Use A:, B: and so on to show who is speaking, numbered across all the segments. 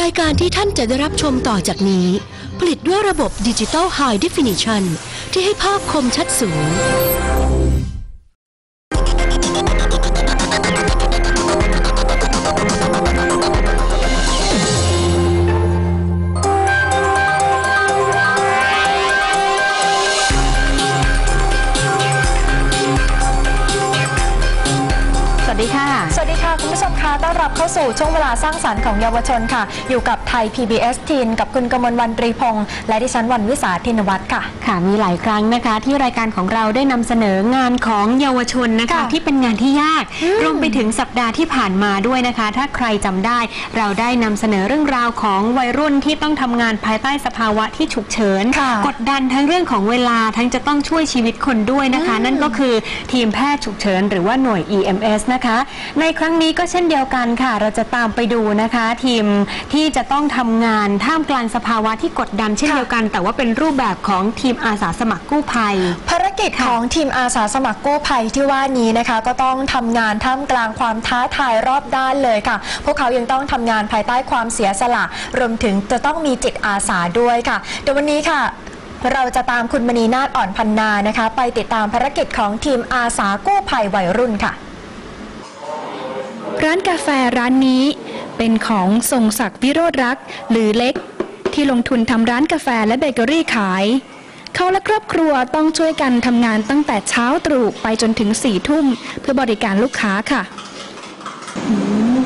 A: รายการที่ท่านจะได้รับชมต่อจากนี้ ผลิตด้วยระบบดิจิตอลไฮเดฟิเนชันที่ให้ภาพคมชัดสูง
B: วัสดีค่ะ
C: สวัสดีค่ะ คุณผู้ชมคะต้อนรับเข้าสู่ช่วงเวลาสร้างสรรค์ของเยาวชนค่ะ อยู่กับไทย PBS ทีนกับคุณกมลวันตรีพงษ์และดิฉันวันวิสาทินวัฒน์ค่ะ
B: ค่ะ มีหลายครั้งนะคะ ที่รายการของเราได้นำเสนองานของเยาวชนนะคะ
C: ค่ะ
B: ที่เป็นงานที่ยากรวมไปถึงสัปดาห์ที่ผ่านมาด้วยนะคะ ถ้าใครจำได้ เราได้นำเสนอเรื่องราวของวัยรุ่นที่ต้องทำงานภายใต้สภาวะที่ฉุกเฉิน
C: ค่ะ
B: กดดันทั้งเรื่องของเวลาทั้งจะต้องช่วยชีวิตคนด้วยนะคะ นั่นก็คือทีมแพทย์ฉุกเฉินหรือว่าหน่วย EMS นะคะในครั้งนี้ก็เช่นเดียวกันค่ะ เราจะตามไปดูนะคะ ทีมที่จะต้องทำงานท่ามกลางสภาวะที่กดดันเช่นเดียวกัน แต่ว่าเป็นรูปแบบของทีมอาสาสมัครกู้ภัย
C: ภารกิจของทีมอาสาสมัครกู้ภัยที่ว่านี้นะคะ ก็ต้องทำงานท่ามกลางความท้าทายรอบด้านเลยค่ะ พวกเขายังต้องทำงานภายใต้ความเสียสละ รวมถึงจะต้องมีจิตอาสาด้วยค่ะเดี๋ยววันนี้ค่ะ เราจะตามคุณมณีนาฏอ่อนพันนานะคะ ไปติดตามภารกิจของทีมอาสากู้ภัยวัยรุ่นค่ะ
D: ร้านกาแฟร้านนี้ เป็นของทรงศักดิ์วิโรธรัก หรือเล็ก ที่ลงทุนทำร้านกาแฟและเบเกอรี่ขาย เขาและครอบครัวต้องช่วยกันทำงานตั้งแต่เช้าตรู่ไปจนถึงสี่ทุ่ม เพื่อบริการลูกค้าค่ะ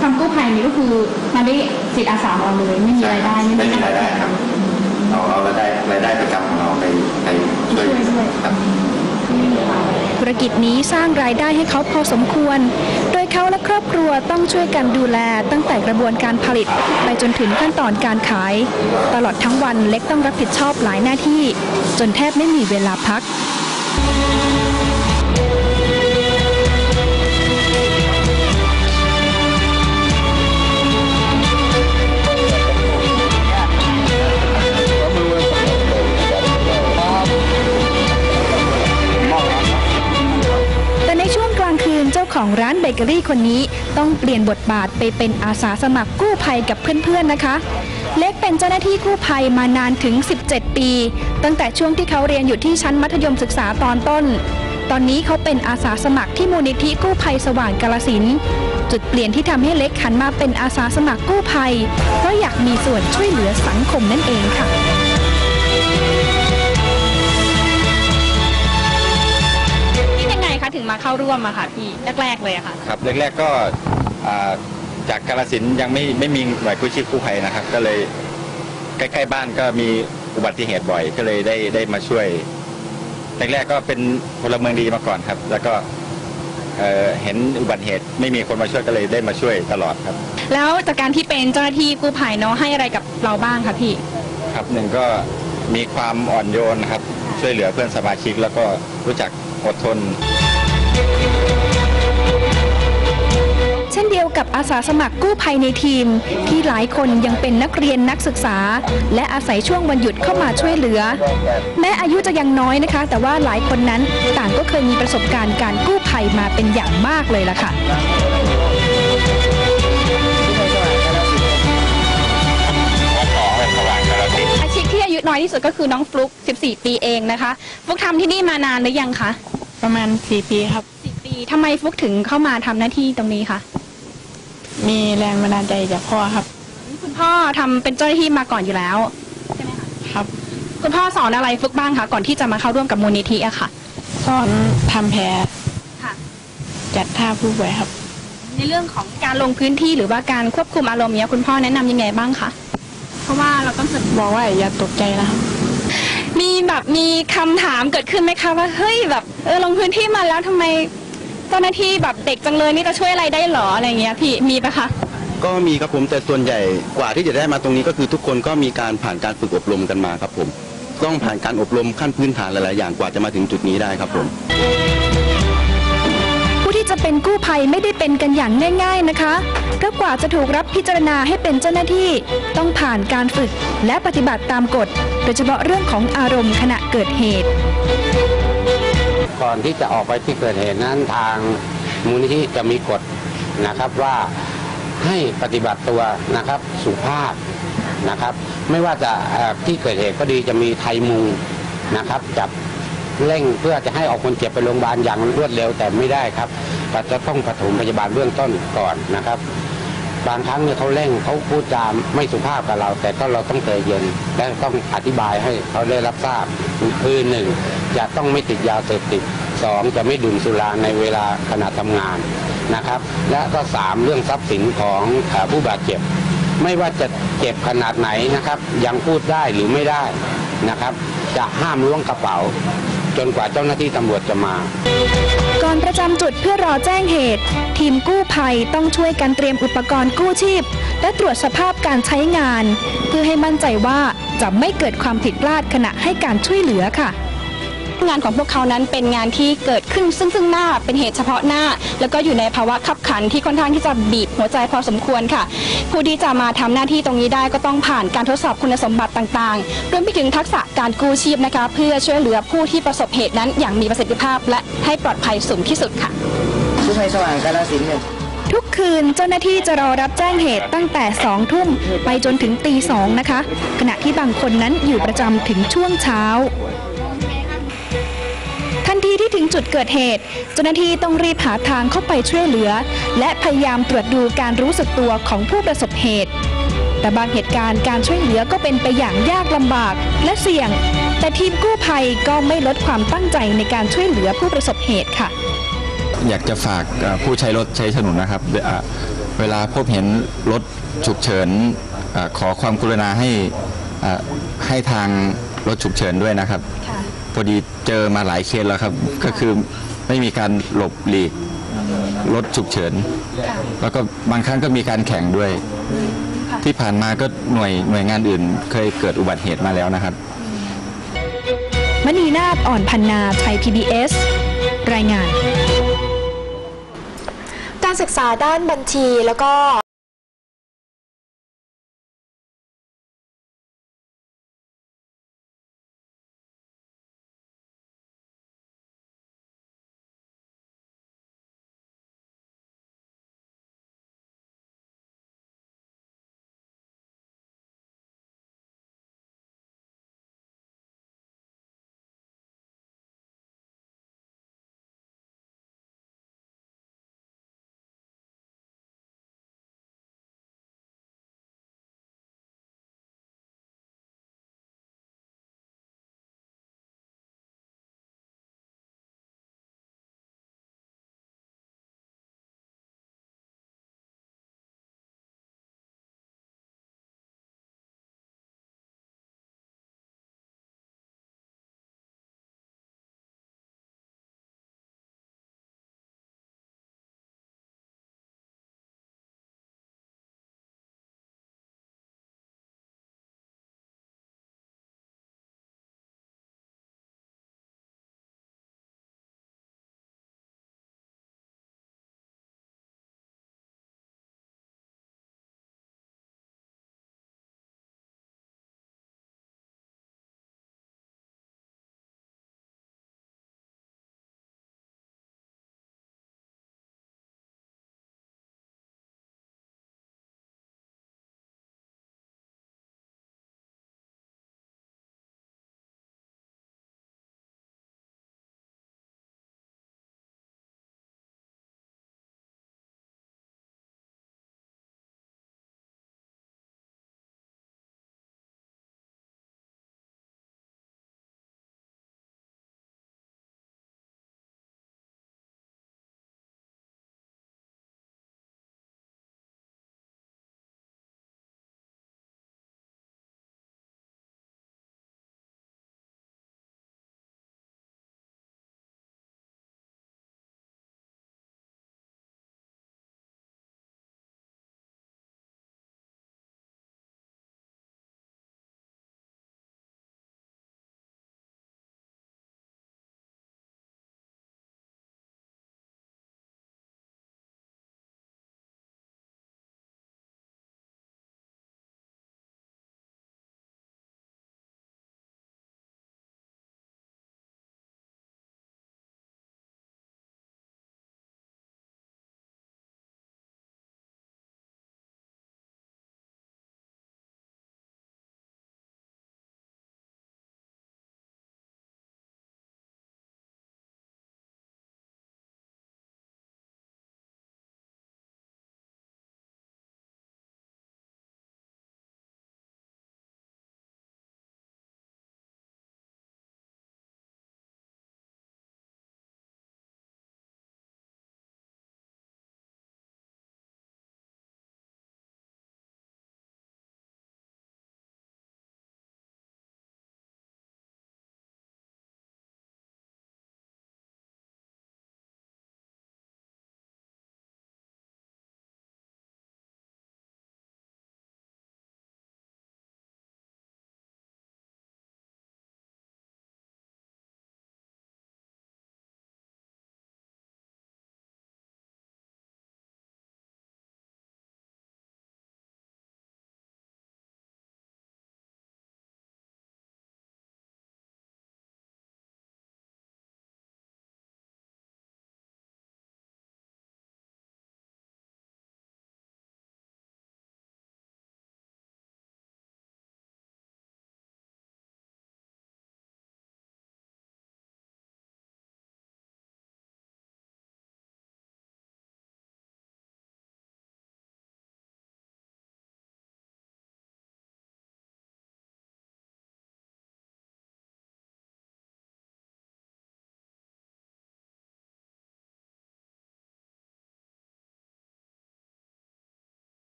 E: ทำกู้ภัยนี่ก็คือมาได้จิตอาสาของเราเลยไม่มีรายได้
F: ไม่มีรายได้ครับเราเอารายได้รายได้ประจำของเราไปไปช่วยครับ
D: ธุรกิจนี้สร้างรายได้ให้เขาพอสมควร โดยเขาและครอบครัวต้องช่วยกันดูแลตั้งแต่กระบวนการผลิตไปจนถึงขั้นตอนการขาย ตลอดทั้งวันเล็กต้องรับผิดชอบหลายหน้าที่ จนแทบไม่มีเวลาพัก เกอรี่คนนี้ต้องเปลี่ยนบทบาทไปเป็นอาสาสมัครกู้ภัยกับเพื่อนๆนะคะ เล็กเป็นเจ้าหน้าที่กู้ภัยมานานถึง 17 ปี ตั้งแต่ช่วงที่เขาเรียนอยู่ที่ชั้นมัธยมศึกษาตอนต้น ตอนนี้เขาเป็นอาสาสมัครที่มูลนิธิกู้ภัยสว่างกาลสินจุดเปลี่ยนที่ทำให้เล็กหันมาเป็นอาสาสมัครกู้ภัยเพราะอยากมีส่วนช่วยเหลือสังคมนั่นเองค่ะ
E: งไงคะถึงมาเข้าร่วมอะค่ะพี่แรกๆเลยอะค่ะ
F: ครับแรกๆก็อ่าจากกาลสินธุ์ยังไม่ไม่มีหน่วยกู้ชีพกู้ภัยนะครับ ก็เลยใกล้ๆบ้านก็มีอุบัติเหตุบ่อย ก็เลยได้ได้มาช่วย แรกๆก็เป็นพลเมืองดีมาก่อนครับ แล้วก็เอ่อเห็นอุบัติเหตุ ไม่มีคนมาช่วยก็เลยได้มาช่วยตลอดครับ
E: แล้วจากการที่เป็นเจ้าหน้าที่กู้ภัยเนาะให้อะไรกับเราบ้างคะพี่
F: ครับหนึ่งก็มีความอ่อนโยนนะครับ ช่วยเหลือเพื่อนสมาชิกแล้วก็รู้จักอดทน
D: เช่นเดียวกับอาสาสมัครกู้ภัยในทีม ที่หลายคนยังเป็นนักเรียนนักศึกษา และอาศัยช่วงวันหยุดเข้ามาช่วยเหลือ แม้อายุจะยังน้อยนะคะ แต่ว่าหลายคนนั้นต่างก็เคยมีประสบการณ์การกู้ภัยมาเป็นอย่างมากเลยล่ะค่ะ
E: อาชีพที่อายุน้อยที่สุดก็คือน้องฟลุก14 ปีเองนะคะฟลุกทำที่นี่มานานหรือยังคะ
G: ประมาณ4ปีครับ
E: 4ปีทำไมฟลุกถึงเข้ามาทำหน้าที่ตรงนี้คะ
G: มีแรงบันดาลใจจากพ่อครับ
E: คุณพ่อทำเป็นเจ้าหน้าที่มาก่อนอยู่แล้ว
G: ครับ
E: คุณพ่อสอนอะไรฟลุกบ้างคะก่อนที่จะมาเข้าร่วมกับมูลนิธิอะค่ะ
G: สอนทำแผล
E: ค่ะ
G: จัดท่าผู้ป่วยครับ
E: ในเรื่องของการลงพื้นที่หรือว่าการควบคุมอารมณ์เนี้ยคุณพ่อแนะนำยังไงบ้างคะเพราะว่าเราต้องฝึก
G: บอกว่าอย่าตกใจนะครับ
E: มีแบบมีคำถามเกิดขึ้นไหมคะว่าเฮ้ยแบบเออลงพื้นที่มาแล้วทำไมเจ้าหน้าที่แบบเด็กจังเลยนี่จะช่วยอะไรได้หรออะไรเงี้ยพี่มีปะคะ
H: ก็มีครับผมแต่ส่วนใหญ่กว่าที่จะได้มาตรงนี้ก็คือทุกคนก็มีการผ่านการฝึกอบรมกันมาครับผม ต้องผ่านการอบรมขั้นพื้นฐานหลายๆอย่างกว่าจะมาถึงจุดนี้ได้ครับผม
D: เป็นกู้ภัยไม่ได้เป็นกันอย่างง่าย ๆนะคะเพราะกว่าจะถูกรับพิจารณาให้เป็นเจ้าหน้าที่ ต้องผ่านการฝึกและปฏิบัติตามกฎ โดยเฉพาะเรื่องของอารมณ์ขณะเกิดเหตุ
I: ก่อนที่จะออกไปที่เกิดเหตุนั้นทางมูลนิธิจะมีกฎนะครับว่าให้ปฏิบัติตัวนะครับสุภาพนะครับ ไม่ว่าจะที่เกิดเหตุก็ดีจะมีไทยมุงนะครับจับเร่งเพื่อจะให้ออกคนเจ็บไปโรงพยาบาลอย่างรวดเร็วแต่ไม่ได้ครับ ก็จะต้องปฐมพยาบาลเบื้องต้นก่อนนะครับ บางครั้งเนี่ยเขาเร่งเขาพูดจามไม่สุภาพกับเรา แต่ก็เราต้องใจเย็นและต้องอธิบายให้เขาได้รับทราบคือหนึ่งจะต้องไม่ติดยาเสพติดสองจะไม่ดื่มสุราในเวลาขณะทำงานนะครับ และก็สามเรื่องทรัพย์สินของผู้บาดเจ็บไม่ว่าจะเจ็บขนาดไหนนะครับ ยังพูดได้หรือไม่ได้นะครับ จะห้ามล้วงกระเป๋า จนกว่าเจ้าหน้าที่ตำรวจจะมา
D: รประจำจุดเพื่อรอแจ้งเหตุ ทีมกู้ภัยต้องช่วยกันเตรียมอุปกรณ์กู้ชีพ และตรวจสภาพการใช้งาน เพื่อให้มั่นใจว่าจะไม่เกิดความผิดพลาดขณะให้การช่วยเหลือค่ะ
E: งานของพวกเขานั้นเป็นงานที่เกิดขึ้นซึ่งซึ่งหน้าเป็นเหตุเฉพาะหน้า แล้วก็อยู่ในภาวะขับขันที่ค่อนข้างที่จะบีบหัวใจพอสมควรค่ะ ผู้ที่จะมาทำหน้าที่ตรงนี้ได้ก็ต้องผ่านการทดสอบคุณสมบัติต่างๆรวมไปถึงทักษะการกู้ชีพนะคะ เพื่อช่วยเหลือผู้ที่ประสบเหตุนั้นอย่างมีประสิทธิภาพ และให้ปลอดภัยสูงที่สุดค่ะ
J: กู้ภัยสว่างกาลสินธุ์เนี่ย
D: ทุกคืนเจ้าหน้าที่จะรอรับแจ้งเหตุตั้งแต่สองทุ่มไปจนถึงตีสองนะคะ ขณะที่บางคนนั้นอยู่ประจำถึงช่วงเช้า ทันทีที่ถึงจุดเกิดเหตุ เจ้าหน้าที่ต้องรีบหาทางเข้าไปช่วยเหลือ และพยายามตรวจดูการรู้สึกตัวของผู้ประสบเหตุ แต่บางเหตุการณ์การช่วยเหลือก็เป็นไปอย่างยากลำบากและเสี่ยง แต่ทีมกู้ภัยก็ไม่ลดความตั้งใจในการช่วยเหลือผู้ประสบเหตุค่ะ
F: อยากจะฝากผู้ใช้รถใช้ถนนนะครับเวลาพบเห็นรถฉุกเฉินขอความกรุณาให้ให้ทางรถฉุกเฉินด้วยนะครับ พอดีเจอมาหลายเคสแล้วครับ ก็คือไม่มีการหลบหลีกรถฉุกเฉิน แล้วก็บางครั้งก็มีการแข่งด้วย ที่ผ่านมาก็หน่วยหน่วยงานอื่น เคยเกิดอุบัติเหตุมาแล้วนะครับ
D: มณีนาฏอ่อนพันนาไทย PBS รายงาน
C: การศึกษาด้านบัญชีแล้วก็